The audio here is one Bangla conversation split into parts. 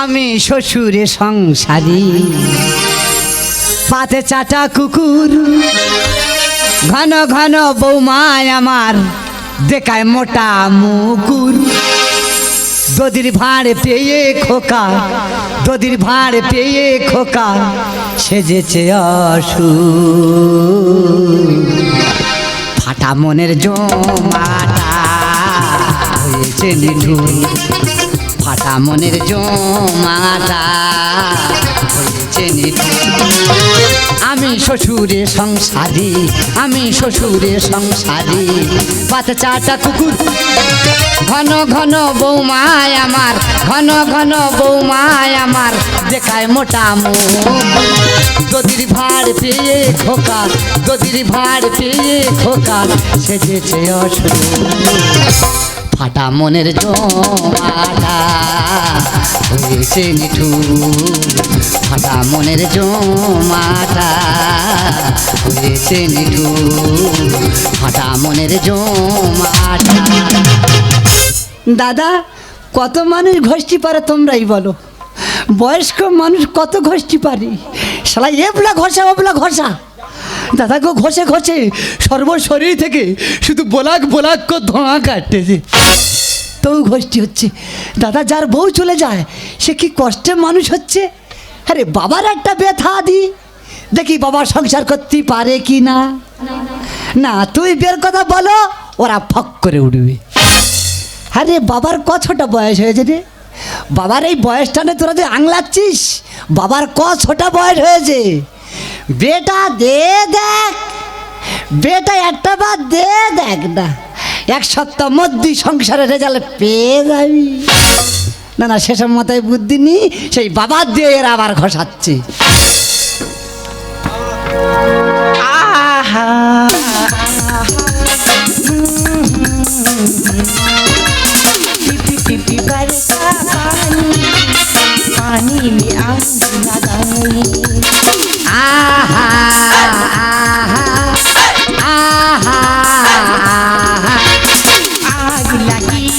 আমি শ্বশুরে সংসারী। পাতে চাটা কুকুর, ঘন ঘন বৌমায় আমার, দেখায় মোটা মুকুর। দদির ভাঁড় পেয়ে খোকা দদির ভাঁড় পেয়ে খোকা, সেজেছে অসু ফাটা মনের জমাটা হয়েছে নিঠুর। ফাটা মনের জমাটা আমি শ্বশুরে সংসারী, আমি শ্বশুরে সংসারী। চাটা কুকুর, ঘন ঘন বৌমায় আমার, ঘন ঘন বৌমায় আমার, দেখায় মোটা দদির ভাড় পেয়ে খোকা দদির ভাড় পেয়ে খোকা, সেজেছে অসুর। ফাটা মনের জমাটা হয়েছে নিঠুর ফাটা মনের জমাটা হয়েছে নিঠুর ফাটা মনের জমাটা দাদা, কত মানুষ ঘষটি পারে তোমরাই বলো? বয়স্ক মানুষ কত ঘষটি পারি? শালা এবলা ঘষা ওবলা ঘষা। দাদা গো ঘষে ঘষে সর্বশরীর থেকে শুধু বোলাক বোলাক করে ধোঁয়া কাটতেছে। তবু ঘষটি হচ্ছে। দাদা যার বউ চলে যায়, সে কি কষ্টে মানুষ হচ্ছে? আরে বাবার একটা ব্যথা দি। দেখি বাবা সংসার করতে পারে কি না? না, তুই বের কথা বলো, ওরা ফক করে উঠবে। আরে বাবার কছটা বয়স হয়েছে রে। বাবার এই বয়সটা বয়সটানে তোরা যে আংলাচ্ছিস, বাবার ক ছোটা বয়স হয়েছে। বেটা দে দেখ বেটা একটা বার দে দেখ না এক সপ্তাহ মধ্যে সংসারের রেজাল্ট পেয়ে যাবি না না সেসব মাথায় বুদ্ধি নি সেই বাবার দিয়ে এরা আবার ঘষাচ্ছে टिपी टिपी बरसा पानी पानी में आग लगाई আহা আহা আগ লাগিয়ে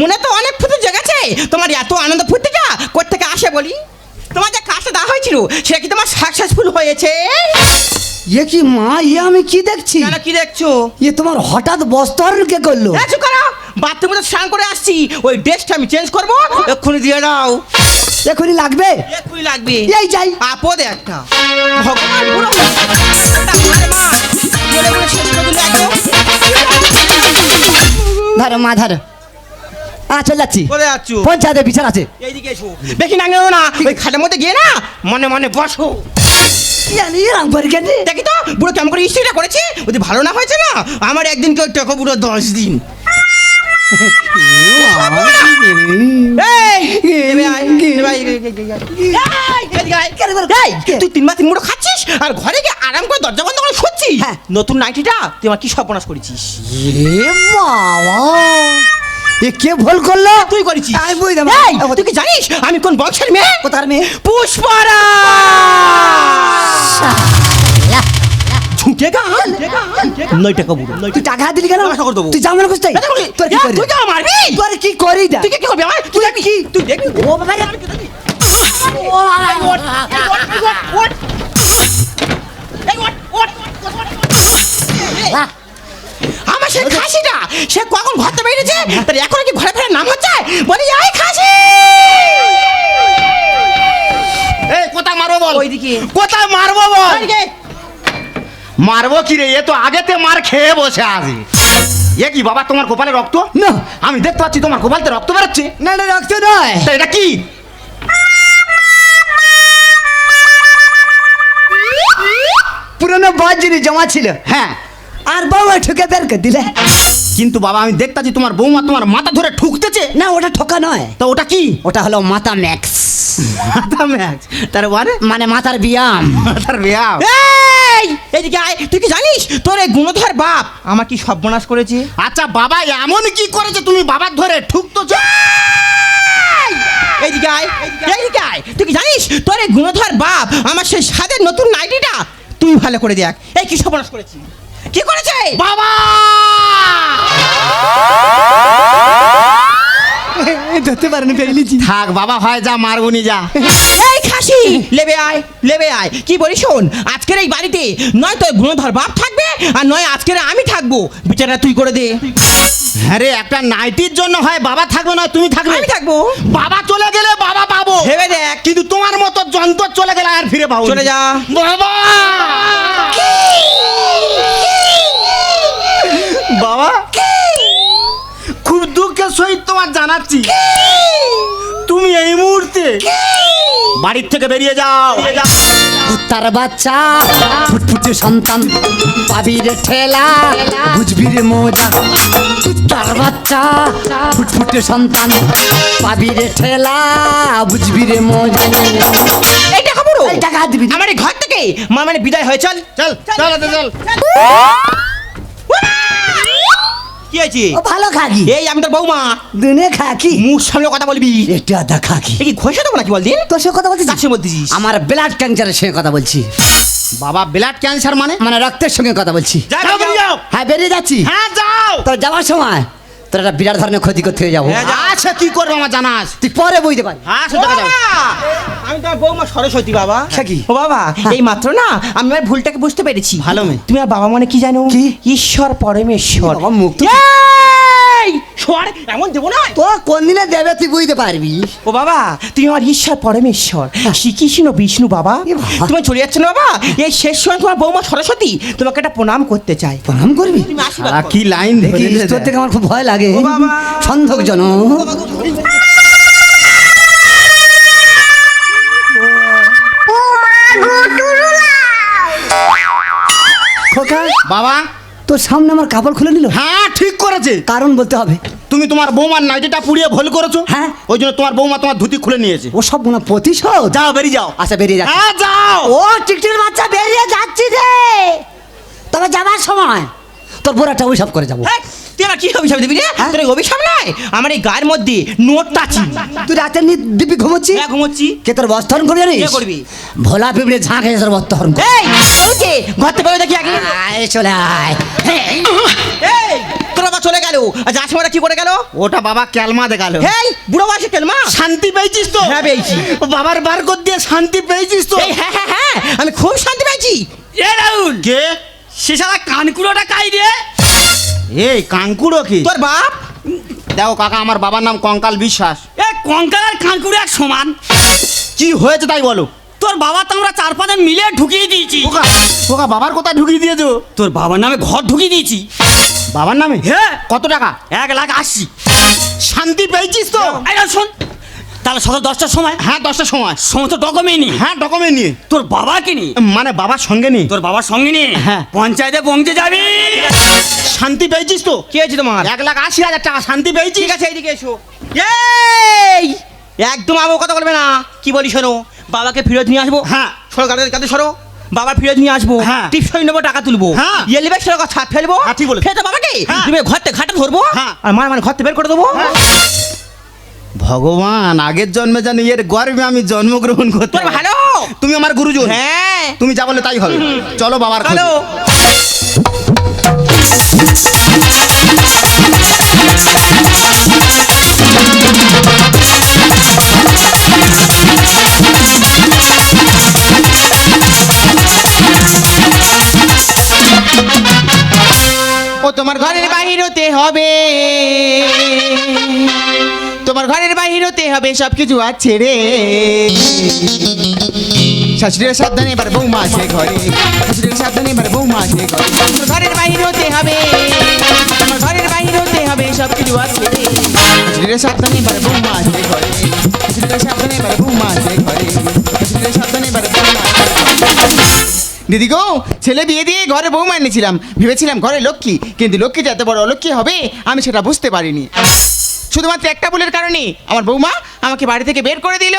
মনে তো অনেক ফুটে জেগেছে। তোমার এত আনন্দ ফুটেটা কোথেকে আসে বলি? তোমার যে কাজটা দেওয়া হয়েছিল, সেটা কি তোমার সাকসেসফুল হয়েছে? এ কি মা ইয়ে আমি কি দেখছি কেন কি দেখছ এ তোমার হঠাৎ বস্তরণ কে করল চুপ করো বাথরুমে তো স্নান করে আসছি ওই ড্রেসটা আমি চেঞ্জ করব এক্ষুনি দিয়ে দাও এখনই লাগবে এক্ষুনি লাগবে এই যাই আপদে একটা ভগবান একদম ধরো মা ধরো আ চল যাচ্ছি কোথায় যাচ্ছ পঞ্চায়েতের বিচার আছে এইদিকে এসো বেশি নাঙ্গে না ওই খাটের মধ্যে গিয়ে না মনে মনে বসো কি জানি কেন দেখি তো বুড়ো কেমন করে স্ত্রীটা করেছে? যদি ভালো না হয়েছে না? আমার একদিন কেউ টেকো বুড়ো দশ দিন। তুই তিন মাস তিন মুঠো খাচ্ছিস? আর ঘরে গিয়ে আরাম করে দরজা বন্ধ করে শুচ্ছিস? হ্যাঁ। নতুন নাইটিটা তুই আমার কি সর্বনাশ করেছিস? বাবা। এ কে ভুল করল তুই করেছিস আমি বুঝলাম এই, তুই কি জানিস আমি কোন বংশের মেয়ে কোথার মেয়ে পুষ্পারা ঝুঁকে নয় টাকা বুড়ো তুই টাকা দিলি কেন টাকা করে দেবো। তুই জামানো খুঁজতে তোর কি করি তুই তো মারবি তোর কি করি দা তুই কি করবি আমার তুই কি তুই দেখবি ও বাবা রে। ও বাবা সে খাসিটা সে কখন ঘর থেকে বেরিয়েছে? তার এখন কি ঘরে ফেরার নাম হচ্ছে? বলি এই খাসি! এই কোথায় মারবো বল? ওইদিকে। কোথায় মারবো বল? মারবো কি রে? এ তো আগেতে মার খেয়ে বসে আছে। এ কি বাবা তোমার কপালে রক্ত? না। আমি দেখতে পাচ্ছি তোমার কপালতে রক্ত বেরোচ্ছে। না না রক্ত নয়। এটা কি? পুরনো বাজরি জমা ছিল। হ্যাঁ। আর বাবা ঠুকে বের করে দিলে। কিন্তু বাবা আমি দেখতে পাচ্ছি তোমার বৌমা তোমার মাথা ধরে ঠুকতেছে। না ওটা ঠোকা নয়। তা ওটা কি? ওটা হলো মাথা ম্যাক্স। মাথা ম্যাক্স? তার মানে? মানে মাথার ব্যায়াম। মাথার ব্যায়াম। এই এদিকে আয়। তুই কি জানিস? তোর এই গুণধর বাপ। আমার কি সর্বনাশ করেছে? আচ্ছা বাবা এমন কি করেছে তুমি বাবার ধরে ঠুকতো এইদিকে আয় এইদিকে আয়। তুই কি জানিস? তোর এই গুণধর বাপ আমার সেই সাদের নতুন নাইটিটা তুই ভালো করে দেখ। এই কি সর্বনাশ করেছি? কি করেছে? বাবা! ধরতে পারেনি পেরিয়েছি থাক বাবা হয় যা মারবনি যা। এই খাসি লেবে আয় লেবে আয়। কি বলি শোন আজকের এই বাড়িতে নয় তোর গুণধর বাপ থাকবে আর নয় আজকের আমি থাকব। বিচারটা তুই করে দে। হ্যাঁ রে একটা নাইটির জন্য হয় বাবা থাকবে না তুমি থাকবে। আমি থাকব। বাবা চলে গেলে বাবা পাবো। ভেবে দেখ। কিন্তু তোমার মতো যন্ত্র চলে গেলে আর ফিরে পাবো চলে যা। বাবা! বাবা? খুব দুঃখের সহিত তোমার জানাচ্ছি। তুমি এই মুহূর্তে বাড়ির থেকে বেরিয়ে যাও। তার বাচ্চা ফুটফুটে সন্তান পাবি রে ঠেলা বুঝবি রে মজা। তার বাচ্চা ফুটফুটে সন্তান পাবি রে ঠেলা বুঝবি রে মজা পুরো? এই টাকা দিবি। না। আমার ঘর থেকে? মা মানে বিদায় হয়ে চল চল চল চল। চল। কি হয়েছে? ও ভালো খাকি এই আমি তোর বৌমা। দুনে খাকি মুখ সামনে কথা বলবি। এটা দা খাকি এই কি ঘষে দেবো নাকি বলদি তোর সঙ্গে কথা বলছিস? সঙ্গে বলতেছিস? আমার ব্লাড ক্যান্সারের সঙ্গে কথা বলছি। বাবা ব্লাড ক্যান্সার মানে? মানে রক্তের সঙ্গে কথা বলছি। যাও। হ্যাঁ বেরিয়ে যাচ্ছি। হ্যাঁ যাও। তোর যাওয়ার সময় তোর একটা বিরাট ধরনের ক্ষতি করতে হয়ে যাব। হ্যাঁ, আচ্ছা কি করব আমার জানা আছে। তুই পরে বুঝতে পারি হ্যাঁ আমি তোমার বৌমা সরস্বতী বাবা। সে কি? ও বাবা এই মাত্র না আমি আমার ভুলটাকে বুঝতে পেরেছি। ভালো মেয়ে। তুমি আর বাবা মানে কি জানো? কি? ঈশ্বর পরমেশ্বর। বাবা, মুখ তো- এই! শোয়ার এমন দেবো না তো কোন দিনে দেবে তুই বুঝতে পারবি? ও বাবা তুমি আমার ঈশ্বর পরমেশ্বর। শ্রীকৃষ্ণ বিষ্ণু বাবা। তুমি চলে যাচ্ছ না বাবা? এই শেষ সময় তোমার বৌমা সরস্বতী তোমাকে একটা প্রণাম করতে চাই প্রণাম করবি। কি লাইন দেখি তোর থেকে আমার খুব ভয় লাগে। ও বাবা। সন্ধক জন খোকা। বাবা তোর সামনে আমার কাপড় খুলে নিল? হ্যাঁ ঠিক করেছে। কারণ বলতে হবে। তুমি তোমার বৌমার নাইটিটা পুড়িয়ে ভুল করেছ? হ্যাঁ। ওই জন্য তোমার বৌমা তোমার ধুতি খুলে নিয়েছে। ও সব মনে প্রতিশ প্রতিশোধ? যাও বেরিয়ে যাও। আচ্ছা বেরিয়ে যাও হ্যাঁ যাও। ও টিকটির বাচ্চা বেরিয়ে যাচ্ছি রে। তবে যাবার সময় তোর বোরাটা ওইসব করে যাব। তুই আমার কি অভিশাপ দিবি রে? হ্যাঁ? তোর অভিশাপ নয় আমার এই গায়ের মধ্যে নোটটা আছে তুই রাতে নি- দিব্যি ঘুমোচ্ছি? হ্যাঁ ঘুমোচ্ছি। কে তোর বস্ত্রহরণ করবি জানিস? কে করবি? ভোলা পিঁপড়ে ঝাঁক এসে তোর বস্ত্রহরণ করবে। এই ওকে ঘর থেকে বেরো দেখি আগে। আয় চলে আয়। এই তোর বাবা চলে গেল। আর যার সময়টা কি করে গেল? ওটা বাবা ক্যালমা দেখাল হেই বুড়ো বয়সে কেলমা শান্তি পেয়েছিস তো? হ্যাঁ, পেয়েছি। বাবার বার কর দিয়ে শান্তি পেয়েছিস তো? হ্যাঁ হ্যাঁ হ্যাঁ আমি খুব শান্তি পেয়েছি। এ রাহুল! কে? সে সারা কানকুড়োটা কাই রে? এই কাঙ্কুড়ো কি? তোর বাপ? দেখো কাকা আমার বাবার নাম কঙ্কাল বিশ্বাস। এ কঙ্কাল আর কানকুড়ো এক সমান। কি হয়েছে তাই বলো? তোর বাবা তো আমরা চার পাঁচজন মিলে ঢুকিয়ে দিয়েছি। ওকা ওকা বাবার কোথায় ঢুকিয়ে দিয়েছ? তোর বাবার নামে ঘর ঢুকিয়ে দিয়েছি। বাবার নামে? হ্যাঁ। কত টাকা? এক লাখ আশি। শান্তি পেয়েছিস তো? শোন। তাহলে সকাল দশটার সময়? হ্যাঁ দশটার সময়। সমস্ত ডকুমেন্ট নিয়ে? হ্যাঁ ডকুমেন্ট নিয়ে। তোর বাবাকে নিয়ে? মানে বাবার সঙ্গে নিয়ে। তোর বাবার সঙ্গে নিয়ে? হ্যাঁ। পঞ্চায়েতে পৌঁছে যাবি? শান্তি পেয়েছিস তো? কি হয়েছে তোমার? এক লাখ আশি হাজার টাকা শান্তি পেয়েছিস? ঠিক আছে এইদিকে এসো। এই! একদম আমার কথা বলবে না। কি বলি শোনো? বাবাকে ফেরত নিয়ে আসব। হ্যাঁ। সরো কাছে সরো। বাবা ফেরত নিয়ে আসব। হ্যাঁ। টিপসই নেব টাকা তুলবো। হ্যাঁ। এলিবে সেরকম ছাদ ফেলব। হ্যাঁ, ঠিক বলেছ। ফেরত বাবাকে? হ্যাঁ। তুমি ঘর থেকে ঘাটে ধরবো? হ্যাঁ। আর মার মানে ঘর থেকে বের করে দেবো? ভগবান আগের জন্মে জানি এর গর্বে আমি জন্মগ্রহণ করতে ভালো? তুমি আমার গুরুজন। হ্যাঁ। তুমি যা বলে তাই হবে। চলো বাবার। চলো। ও তোমার ঘরের বাহির হতে হবে। তোমার ঘরের বাহির হতে হবে সব কিছু আছে রে। শাশুড়ির সাবধানে এবার বৌমা আছে ঘরে। শাশুড়ির সাবধানে এবার বৌমা আছে ঘরে। ঘরের বাহির হতে হবে। তোমার ঘরের বাহির হতে হবে সব কিছু আছে রে। শাশুড়ির সাবধানে এবার বৌমা আছে ঘরে। শাশুড়ির সাবধানে এবার বৌমা আছে ঘরে। শাশুড়ির সাবধানে এবার বৌমা দিদি গো, ছেলে বিয়ে দিয়ে ঘরে বৌমা এনেছিলাম। ভেবেছিলাম ঘরে লক্ষ্মী, কিন্তু লক্ষ্মী যাতে বড় অলক্ষ্মী হবে, আমি সেটা বুঝতে পারিনি। শুধুমাত্র একটা ভুলের কারণে আমার বৌমা আমাকে বাড়ি থেকে বের করে দিল।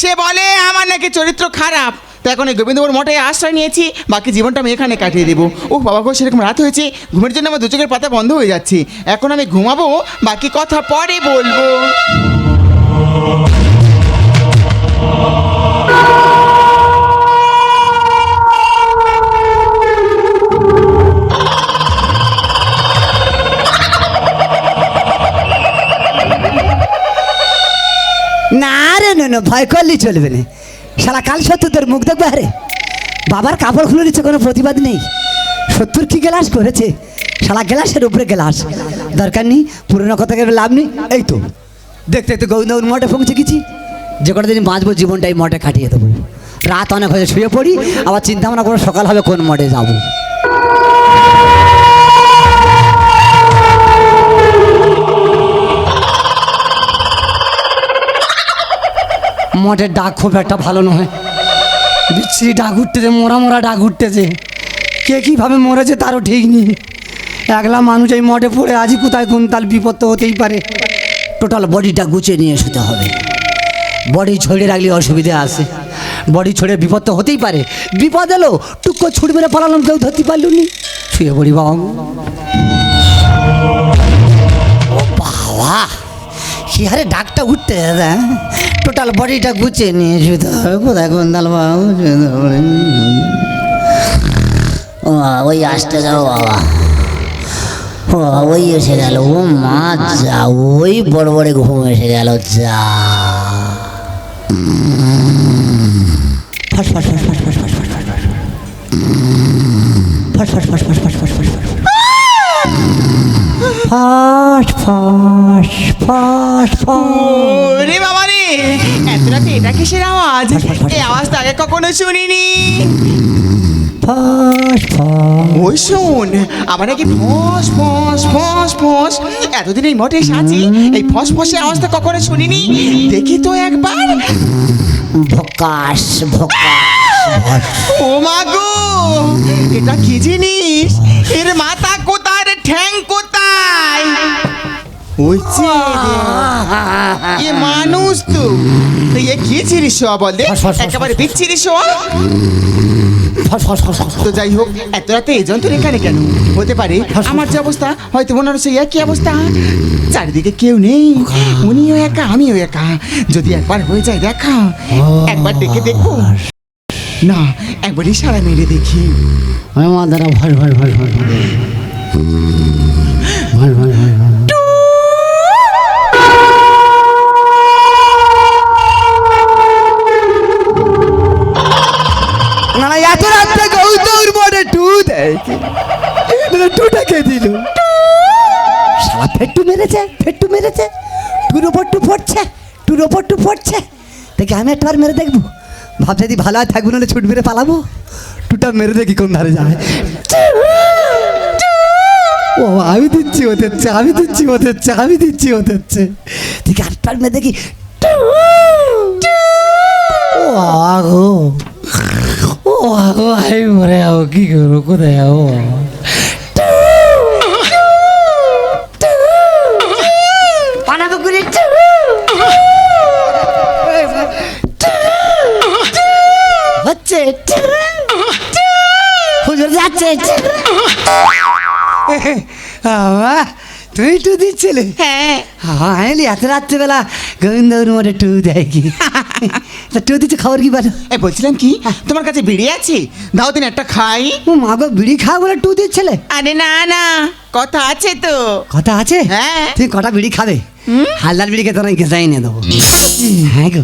সে বলে, আমার নাকি চরিত্র খারাপ। তো এখন এই গোবিন্দপুর মঠে আশ্রয় নিয়েছি, বাকি জীবনটা আমি এখানে কাটিয়ে দেবো। ও বাবা গো, সেরকম রাত হয়েছে, ঘুমের জন্য আমার দু চোখের পাতা বন্ধ হয়ে যাচ্ছে। এখন আমি ঘুমাবো, বাকি কথা পরে বলব। না না, ভয় করলেই চলবে না। সারা কাল সত্যদের মুখ দেখবে? আরে, বাবার কাপড় খুলে নিচ্ছে, কোনো প্রতিবাদ নেই। সত্যুর কি গেলাস করেছে? সারা গেলাসের উপরে গ্লাস। দরকার নেই, পুরোনো কথা কেন লাভ নেই। এই তো, দেখতে তো গোবিন্দবাবুর মঠে পৌঁছে গেছি। যে কটা দিন বাঁচবো জীবনটাই মঠে কাটিয়ে দেবো। রাত অনেক হয়ে শুয়ে পড়ি, আবার চিন্তা ভাবনা করে সকাল হবে কোন মঠে যাব। মঠের ডাক খুব একটা ভালো নয়। বিচ্ছিরি ডাক উঠতেছে, মোরা মোরা ডাক উঠতেছে। কে কীভাবে মরেছে তারও ঠিক নেই। একলা মানুষ এই মঠে পড়ে আজই কোথায় কোন তাল বিপদ তো হতেই পারে। টোটাল বডিটা গুছিয়ে নিয়ে শুতে হবে। বডি ছড়িয়ে রাখলে অসুবিধা আছে। বডি ছড়ে বিপদ তো হতেই পারে। বিপদ এলো টুকো ছুট মেরে পালালাম, কেউ ধরতে পারলুনি শুয়ে পড়ি বাবা। বাবা, কি হারে ডাকটা উঠতে দাদা হ্যাঁ? টোটাল বডিটা গুছিয়ে নিয়ে শুধু হবে কোথায় কোন দাল ও ওই আসতে যাও বাবা ও ওই এসে গেল ও মা যা ওই বড় বড় ঘুম এসে গেল যা ফট ফট ফট ফট ফট ফট ফট ফট ফস ফস ফস ফস। বাবা রে এত রাতে এটা কিসের আওয়াজ? এই আওয়াজ তো আগে কখনো শুনিনি। ফস ফস। ওই শোন আবার নাকি ফস ফস ফস ফস। এতদিন এই মঠে সাজি এই ফস ফসে আওয়াজটা কখনো শুনিনি? দেখি তো একবার। ভকাশ ভকাশ ও মা গো এটা কি জিনিস? এর মাথা কোথায়? রে ঠ্যাং কোথায়? হয়েছে এ মানুষ তো এ কি ছিড়ি শোয়া বলে একেবারে বিচ্ছিরি শোয়া তো যাই হোক এত রাতে এই যন্ত্র এখানে কেন হতে পারে আমার যে অবস্থা হয়তো মনে সেই একই অবস্থা চারিদিকে কেউ নেই উনিও একা আমিও একা যদি একবার হয়ে যায় দেখা একবার দেখে দেখব না একবারই সারা মেরে দেখি আমার দ্বারা ভর ভর ভর ভর ভর ভর দেয়নি টুটা কে দিল? সারা ফেট্টু মেরেছে ফেট্টু মেরেছে। টুর ওপর টু ফটছে টুর ওপর টু ফটছে দেখি আমি একটা মেরে দেখব। ভাব যদি ভালো হয় থাকব নাহলে ছুট মেরে পালাবো। টুটা মেরে দেখি কোন ধারে যায়। ও আমি দিচ্ছি ওতে আমি দিচ্ছি ওতে হচ্ছে আমি দিচ্ছি ওতে ঠিক আটটার মেয়ে দেখি। ও আগো ও আগো মরে আও কি করো কোথায় আও হচ্ছে হুজুর তুই টু দিচ্ছিলি হ্যাঁ। হ্যাঁ, হ্যাঁ।, হ্যাঁ এত রাত্রিবেলা গোবিন্দ মরে টু দেয় কি তা দিচ্ছে খাবার কি ভালো এই বলছিলাম কি? হ্যাঁ। তোমার কাছে বিড়ি আছে? দাও দিন একটা খাই। ও মা গো বিড়ি খাও বলে টু দিচ্ছিলে আরে না না কথা আছে তো। কথা আছে? হ্যাঁ। তুই কটা বিড়ি খাবে? হালদার বিড়ি খেতে না গেজাই নিয়ে দেবো। হ্যাঁ গো।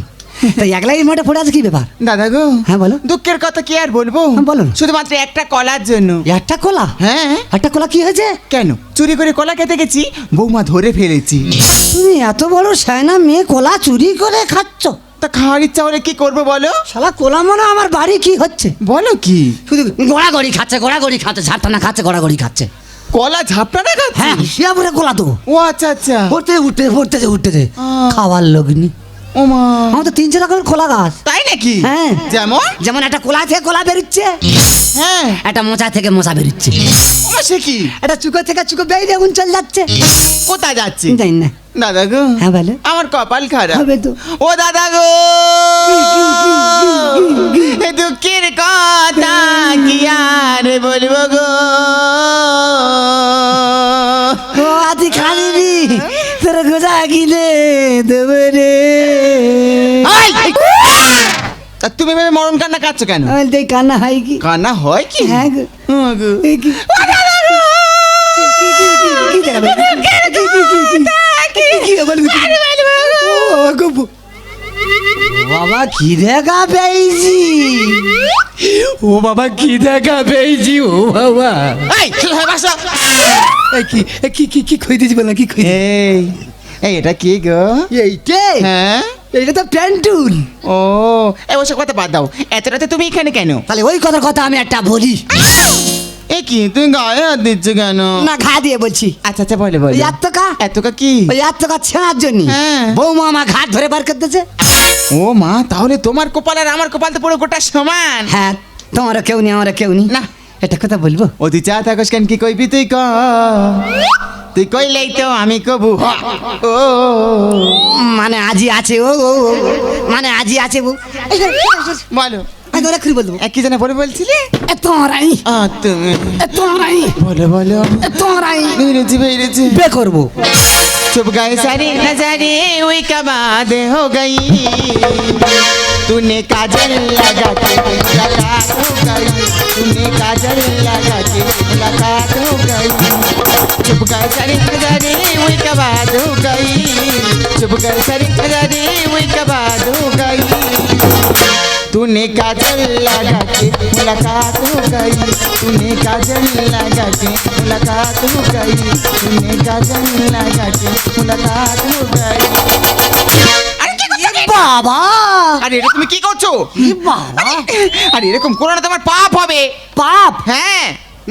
তাই একলাই মোটা ফোড়া আছে কি ব্যাপার? দাদা গো হ্যাঁ বলো। দুঃখের কথা কি আর বলব? হ্যাঁ, বলো শুধুমাত্র একটা কলার জন্য। একটা কলা? হ্যাঁ। একটা কলা কি হয়েছে? কেন? চুরি করে কলা খেতে গেছি বৌমা ধরে ফেলেছি। তুমি এত বড় সায়না মেয়ে কলা চুরি করে খাচ্ছ। তো খাওয়ার ইচ্ছা হলে কি করবে বলো? শালা কোলা মনে আমার বাড়ি কি হচ্ছে? বলো কি? শুধু গড়াগড়ি খাচ্ছে গড়াগড়ি খাচ্ছে ঝাপটানা খাচ্ছে গড়াগড়ি খাচ্ছে। কলা ঝাপটানা খাচ্ছে? হ্যাঁ শিয়া ভরে কলা তো। ও আচ্ছা আচ্ছা। উঠতে উঠতে উঠতে উঠতে খাওয়ার লগ্নি ওমা। আমার তো তিনশো রকমের কলা গাছ। তাই নাকি? হ্যাঁ। যেমন? যেমন একটা কোলা থেকে কোলা বেরোচ্ছে হ্যাঁ। একটা মোচা থেকে মোচা বেরোচ্ছে। সে কি? একটা চুকো থেকে চুকো বেরিয়ে এখন চল যাচ্ছে। কোথায় যাচ্ছে? জানি না। দাদা গো হ্যাঁ বলে। আমার কপাল খারাপ। হবে তো। ও দাদা গো! দুঃখের কথা কি আর বলব গো? ও আজ খালি তোর গোজা কিনে দেবে রে। তুমি ভেবে মরণ কান্না কাঁদছো কেন এই কান্না হয় কি কান্না হয় কি হ্যাঁ গো। হ্যাঁ গো। এই বাবা, গো- বাবা কি দেখা পেয়েছি ও বাবা কি দেখা পেয়েছি ও বাবা এই কি কি কি কি খুঁজে দিয়েছি কি খুঁজে এই এটা কি গো এইটে হ্যাঁ এইটা তো প্যান্টুল ও ওসব কথা বাদ দাও। এত রাতে তুমি এখানে কেন? তাহলে ওই কথার কথা আমি একটা বলি। এ কি তুমি গায়ে হাত দিচ্ছ কেন? না ঘা দিয়ে বলছি। আচ্ছা আচ্ছা বলে বলে। এত কা এত কা? কি ওই এত কা ছেঁড়ার জন্য। হ্যাঁ। বৌমা আমার ঘাট ধরে বার করতেছে। ও মা তাহলে তোমার কপাল আর আমার কপাল তো পুরো গোটা সমান। হ্যাঁ তোমারও কেউ নেই আমারও কেউ নেই। না। এটা কথা বলব? তুই চা থাকস কেন কি কইবি তুই ক তুই কইলেই তো আমি কবু। ও মানে আজি আছে ও মানে আজি আছে বউ বলো। আমি তোরা কি বলবো এক কি জানা পরে বলছিলে এ তোরাই আ তুমি এ তোরাই বলো বলো এ তোরাই বেরেছি বেরেছি বে করবো चुप गए सारे नजारे हुई कबाद हो गई तूने काजल लगा के मुलाकात हो गई तूने काजल लगा के मुलाकात हो गई चुप गए सारे नजारे हुई कबाद हो गई चुप गए सारे नजारे हुई कबाद हो गई तूने काजल लगा के मुलाकात हो गई तूने काजल लगा के मुलाकात हो गई तूने काजल लगा के मुलाकात हो गई বাবা আরে এটা তুমি কি করছো এ বাবা আরে এরকম করো না তোমার পাপ হবে পাপ হ্যাঁ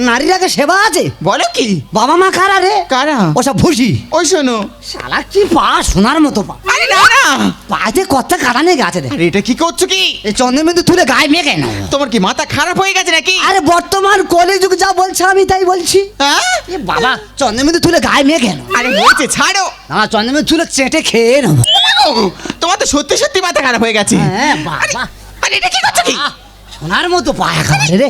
নারীর আগে সেবা আছে? বলো কি? বাবা মা কারা রে? কারা? ওসব ভুসি ওই শোনো। শালা কি পা সোনার মতো পা। আরে না না। পাতে কত কাটানে গেছে রে। আরে এটা কি করছ কি? এই চন্দ্রবিন্দু তুলে গায়ে মেয়ে কেন তোমার কি মাথা খারাপ হয়ে গেছে নাকি? আরে বর্তমান কলে যুগ যা বলছে আমি তাই বলছি। হ্যাঁ? এ বাবা চন্দ্রবিন্দু তুলে গায়ে মেয়ে কেন আরে হয়েছে ছাড়ো। না চন্দ্রবিন্দু তুলে চেটে খেয়ে নেব তোমার তো সত্যি সত্যি মাথা খারাপ হয়ে গেছে। হ্যাঁ বাবা। আরে এটা কি করছ কি? সোনার মতো পায় একেবারে রে?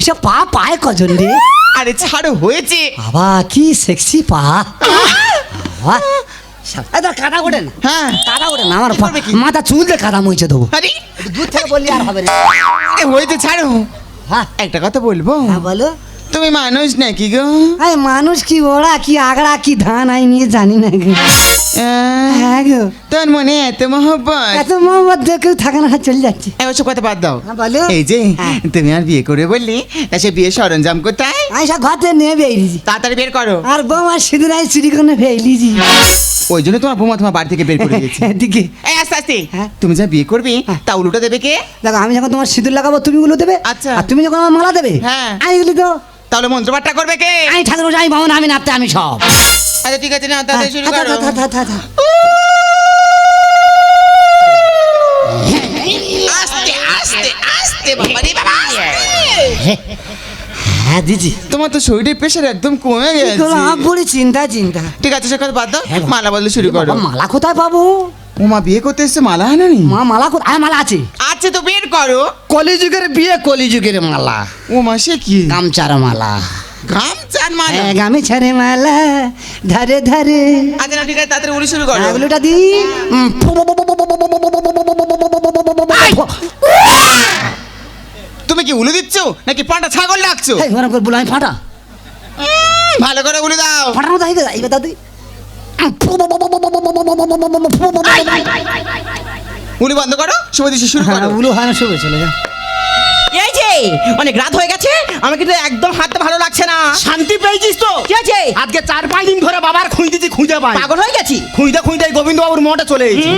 সব পা পায় কজন রে? আরে ছাড়ো হয়েছে। বাবা কি সেক্সি পা। বাবা কাদা ওঠে না। হ্যাঁ। কাদা ওঠে না আমার মাথা চুল দিয়ে কাদা মুছে দেবো। আরে। দূর থেকে বললি আর হবে না। হয়েছে ছাড়ো। হ্যাঁ একটা কথা বলব। হ্যাঁ বলো। তুমি মানুষ নাকি গো? আরে মানুষ কি ওরা কি আগড়া কি ধান আই নিয়ে জানি না গো। হ্যাঁ গো। তোর মনে এত মহব্বত? এত কেউ থাকে না চলে যাচ্ছে। ওসব কথা বাদ দাও। হ্যাঁ, বলো। এই যে হ্যাঁ। তুমি আর বিয়ে করে বললি সে বিয়ে সরঞ্জাম কোথায়? আমি সব ঘর থেকে নিয়ে বেরিয়েছি তাড়াতাড়ি বের করো। আর বৌমা চুরি করে ওই জন্য তোমার বৌমা তোমার বাড়ি থেকে বের করে দিয়েছে এদিকে। এই আস্তে আস্তে। তুমি যা বিয়ে করবে তা উলুটা দেবে কে? দেখো আমি যখন তোমার সিঁদুর লাগাবো তুমি গুলো দেবে? আচ্ছা। আর তুমি যখন আমার মালা দেবে? হ্যাঁ। আমি তো তাহলে মন্ত্রপাঠটা করবে কে? আমি ঠাকুর আমি বামন আমি নাপতে আমি সব। আচ্ছা ঠিক আছে না তাহলে শুরু হ্যাঁ, করো। থা, থা। আস্তে আস্তে আস্তে বাবা রে বাবা হ্যাঁ দিদি। তোমার তো শরীরের প্রেশার একদম কমে গেছে। বড়ি চিন্তা চিন্তা। ঠিক আছে সে কথা বাদ দাও। হ্যাঁ, মালা বদলে শুরু করো। মালা কোথায় পাবো? ও মা বিয়ে করতে এসছে মালা আনানি মা মালা কোথায় আয়, মালা আছে আচ্ছা তো বের করো কলিযুগের বিয়ে কলিযুগের মালা ও মা সে কি গামচার মালা ঘাম চান মালা হ্যাঁ গামছারে মালা ধারে ধারে আচ্ছা না ঠিক আছে তাড়াতাড়ি উড়ি শুরু করো এগুলোটা দি তুমি কি উলু দিচ্ছ নাকি পাটা ছাগল ডাকছো এই, ওরম করে বলো, আমি ফাটা ভালো করে উলু দাও হয়ে গেছে এইবার দাদি উলু বন্ধ করো শুভ দিশে শুরু হ্যাঁ করো। উলো হয় না চলে যা এই যে অনেক রাত হয়ে গেছে আমার কিন্তু একদম হাতটা ভালো লাগছে না। শান্তি পেয়েছিস তো? কি আছে আজকে চার পাঁচ দিন ধরে বাবার খুঁজতেছি খুঁজে পাই। পাগল হয়ে গেছি? খুঁজতে খুঁজতে গোবিন্দ বাবুর মঠে চলে এসেছি।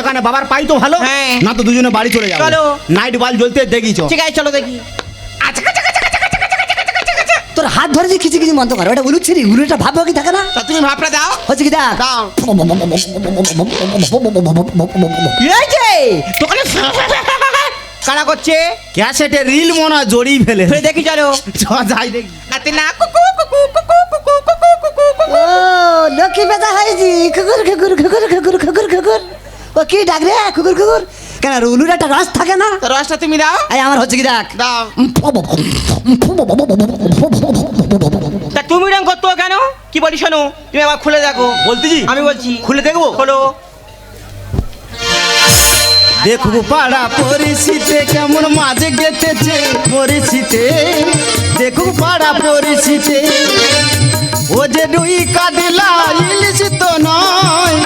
এখানে বাবার পাই তো ভালো হ্যাঁ। না তো দুজনে বাড়ি চলে যাব। চলো। নাইট বাল জ্বলতে দেখিছ। ঠিক আছে চলো দেখি। তোর হাত ধরে যে খিচি খিচি বন্ধ কর ওটা উলুচ্ছি রে উলুটা ভাব কি থাকে না তা তুমি ভাবটা দাও হচ্ছে কি দেখ দাও এই যে দোকানে কানা করছে ক্যাসেটে রিল মনে হয় জড়িয়ে ফেলে দেখি চলো যাই দেখি হাতে না কুকু কুকু কুকু কুকু কুকু কুকু কুকু ও লক্ষ্মী বেদা হয়েছি কুকুর কুকুর কুকুর কুকুর কুকুর কুকুর ও কি ডাক রে কুকুর কুকুর কেন উলুর একটা রস থাকে না? রসটা তুমি দাও। এই আমার হচ্ছে কি দেখ? দাও। তা তুমি রং করতো কেন? কি বলি শোনো তুমি আবার খুলে দেখো। বলতেছি আমি বলছি খুলে দেখব? খোলো। দেখব পাড়া পরিচিতে কেমন মাঝে গেতেছে পরিচিতে। দেখব পাড়া পরিচিতে। ও যে রুই কাদলা ইলিশ তো নয়।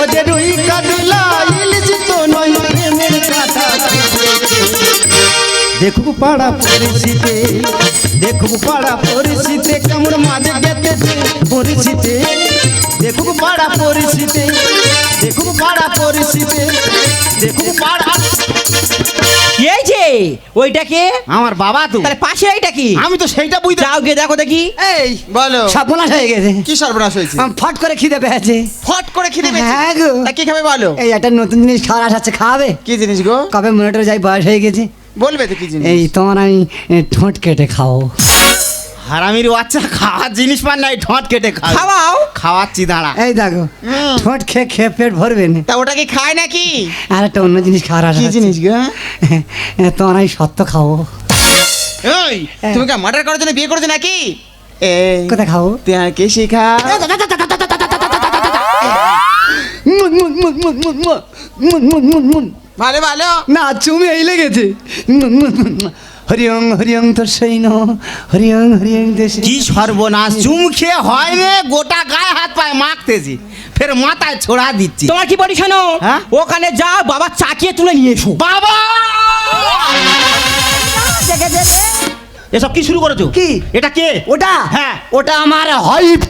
ও যে রুই কাদলা ইলিশ তো নয়। দেখুক পাড়া পরিচিতে দেখুক পাড়া পরিচিতে কেমন মাঝে গেতেছে পরিচিতে দেখুক পাড়া পরিচিতে দেখুক পাড়া পরিচিতে দেখুক পাড়া এই যে ওইটাকে আমার বাবা তো। তাহলে পাশে এইটা কি? আমি তো সেইটা বুঝতে যাও গিয়ে দেখো দেখি। এই বলো। সর্বনাশ হয়ে গেছে। কি সর্বনাশ হয়েছে? ফট করে খিদে পেয়েছে। ফট করে খিদে পেয়েছে? হ্যাঁ গো। তা কি খাবে বলো? এই একটা নতুন জিনিস খাওয়ার আশা আছে খাওয়াবে? কি জিনিস গো? কবে মনিটর যাই বয়স হয়ে গেছে। বলবে তো কি জিনিস এই তোমার আমি ঠোঁট কেটে খাও হারামির বাচ্চা খাওয়ার জিনিস পান নাই ঠোঁট কেটে খাও খাওয়াও খাওয়াচ্ছি দাঁড়া এই দেখো ঠোঁট খেয়ে খেয়ে পেট ভরবে না তা ওটা কি খায় নাকি আর একটা অন্য জিনিস খাওয়ার আশা কি জিনিস গো এ, তোমার আমি সত্য খাও ওই তুমি কি মার্ডার করার জন্য বিয়ে করেছ নাকি এই কোথায় খাব তোমার কে শেখা মুন, মুন, মুন, মুন, মুন, মুন, মুন, মুন, মুন, মুন। ভালো ভালো। না চুমে এই লেগেছে। হরিয়ং হরিয়ং তোর সৈন্য হরিয়ং হরিয়ং দেশ কি সর্বনাশ। চুম খেয়ে হয় রে গোটা গায়ে হাত পায়ে মাখতেছি। ফের মাথায় ছোড়া দিচ্ছি। তোমার কি বলি শোনো? হ্যাঁ? ওখানে বাবা চাকিয়ে তুলে নিয়ে এসো। বাবা! এসব কি শুরু করেছ? কি? এটা কে? ওটা? হ্যাঁ। ওটা আমার হাইপ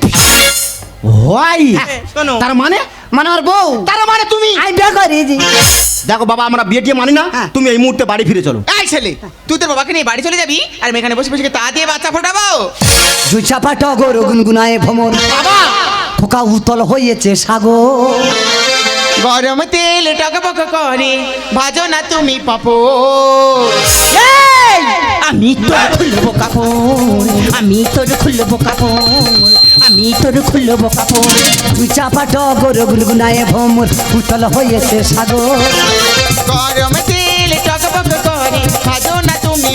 হয় শোনো। তার মানে? মানে আমার বউ। তার মানে তুমি? আমি বিয়ে করেছি দেখো বাবা আমরা বিয়ে টিয়ে মানি না। হ্যাঁ। তুমি এই মুহূর্তে বাড়ি ফিরে চলো। এই ছেলে তুই তোর বাবাকে নিয়ে বাড়ি চলে যাবি? আর আমি এখানে বসে বসে কি তা দিয়ে বাচ্চা ফোটাবো? জুচাপা টগর গুনগুনায় ভ্রমণ। বাবা! খোকা উতল হয়েছে সাগর। গরম তেল টকবক করে ভাজো না তুমি পাপো এই! আমি তোর খুলবো কাপড় আমি তোর খুলবো কাপড়। আমি তোর খুলবো কাপড় জুচাপা টগর গুনগুনায় ভ্রমণ উতল হয়েছে সাগর। গরম তেল টকবক করে ভাজো না তুমি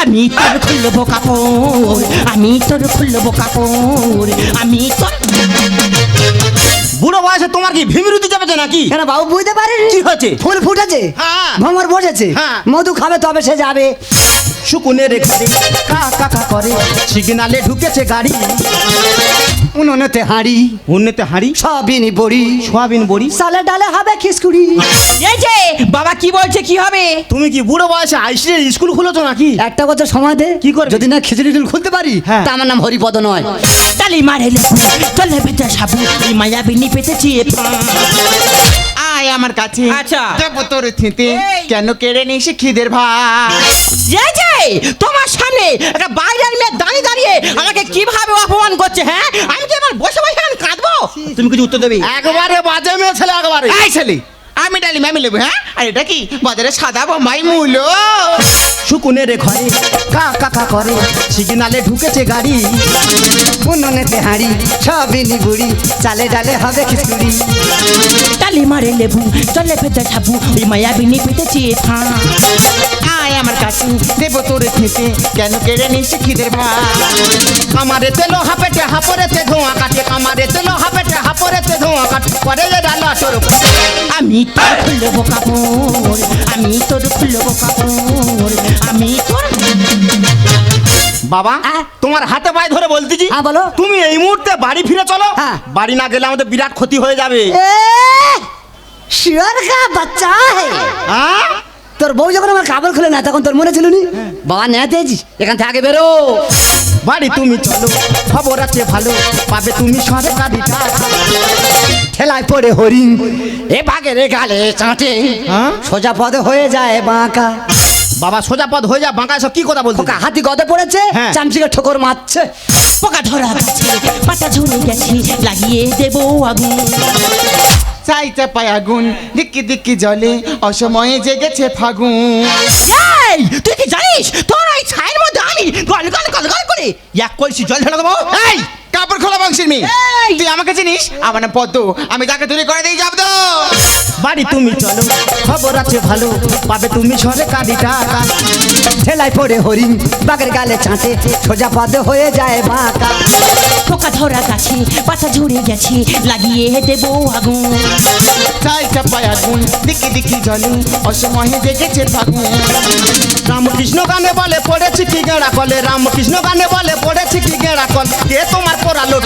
আমি তোর খুলবো কাপড় আমি তোর খুলবো কাপড় আমি তোর বুড়ো বয়সে তোমার কি ভিমিরুতি যাবে নাকি? কেন বাবু বুঝতে পারেন? কি হয়েছে? ফুল ফুটেছে? হ্যাঁ। ভ্রমর বসেছে। হ্যাঁ। মধু খাবে তবে সে যাবে। শুকুনের ঘরে কা কাকা করে। সিগনালে ঢুকেছে গাড়ি উনুনেতে হাঁড়ি উন্নতে হাঁড়ি সবিনি বড়ি সোয়াবিন বড়ি। সালে ডালে হবে খিসকুড়ি এই যে বাবা কি বলছে কি হবে? তুমি কি বুড়ো বয়সে আইসে স্কুল খুলেছো নাকি? একটা বছর সময় দে। কি করবি? যদি না খিচুড়ি টুল খুলতে পারি হ্যাঁ। তা আমার নাম হরিপদ নয়। তালি মারে লেবু চলে ভেতর সাবু এই মায়াবিনী পেতেছি। আয় আমার কাছে। আচ্ছা। দেবো তোর থিতে কেন কেড়ে নিস খিদের ভাই? যে যে তোমার সামনে একটা বাইরের মেয়ে দাঁড়িয়ে দাঁড়িয়ে আমাকে কীভাবে অপমান করছে হ্যাঁ? আমি কি আমার বসে বসে আমি কাঁদবো? তুমি কিছু উত্তর দেবে? একবারে বাজে মেয়ে ছেলে একবারে। এই ছেলে! আমি ডালি ম্যামি লেবু হ্যাঁ? আর এটা কি? বাজারে সাদা বোমাই মূল্য শুকুনের ঘরে কা কাকা করে সিগনালে ঢুকেছে গাড়ি। উনুনেতে হাঁড়ি সবিনি বুড়ি চালে ডালে হবে খিচুড়ি। তালি মারে লেবু চলে ভেতর সাবু এই মায়াবিনী পেতেছি পা। আয় আমার কাছে দেবো তোর থিতে কেন কেড়ে নিস খিদের ভাত? কামারে তেলো হাপেটে হাপরেতে ধোঁয়া কাটে কামারে তেলো হাপেটে হাপরেতে ধোঁয়া কাটে। পরে যে ডালা তোর আমি তোর খুলবো কাপড় আমি তোর খুলবো কাপড় আমি তোর বাবা হ্যাঁ? তোমার হাতে পায়ে ধরে বলতেছি। হ্যাঁ, বলো। তুমি এই মুহূর্তে বাড়ি ফিরে চলো। হ্যাঁ। বাড়ি না গেলে আমাদের বিরাট ক্ষতি হয়ে যাবে। কা বাচ্চা হ্যাঁ তোর বউ যখন আমার কাপড় খুলে না তখন তোর মনে ছিল নি? বাবা নেতেছি এখান থেকে বেরো। বাড়ি তুমি চলো খবর আছে ভালো পাবে তুমি সরকারি ঠেলায় পড়ে হরিণ এ বাঘের গালে চাঁটে হ্যাঁ? সোজা পদে হয়ে যায় বাঁকা। বাবা সোজা পথ হয়ে যা বাঁকা সব কি কথা বলছো খোকা হাতি গদে পড়েছে হ্যাঁ। চামচিকে ঠোকর মারছে। পোকা ধরা গেছে পাতা ঝরে গেছে লাগিয়ে দেবো আগুন। চাই চাপায় আগুন। দিকি দিক্কি জলে অসময়ে জেগেছে ফাগুন। এই তুই কি জানিস? তোর ওই ছায়ের মধ্যে আমি গল গল গল গল করে এক কলসি জল ঢেলে দেবো? এই কাপড় খোলা বংশের মেয়ে! তুই আমাকে চিনিস? আমার নাম পদ্ম। আমি তাকে তুলে করে দিয়ে জব্দ বাড়ি তুমি চলো খবর আছে ভালো পাবে তুমি সরকারি টাকা। ঠেলায় পড়ে হরিণ বাঘের গালে চাঁটে সোজা পদে হয়ে যায় বাঁকা। পোকা ধরা গাছে পাতা ঝরে গেছে লাগিয়ে দেবো আগুন। চাই চাপায় আগুন দিক্কি দিক্কি জলে অসময়ে জেগেছে ফাগুন। রামকৃষ্ণ গানে বলে পড়েছি কি গেঁড়া কলে রামকৃষ্ণ গানে বলে পড়েছি কি গেঁড়া কল কে তোমার পড়ালো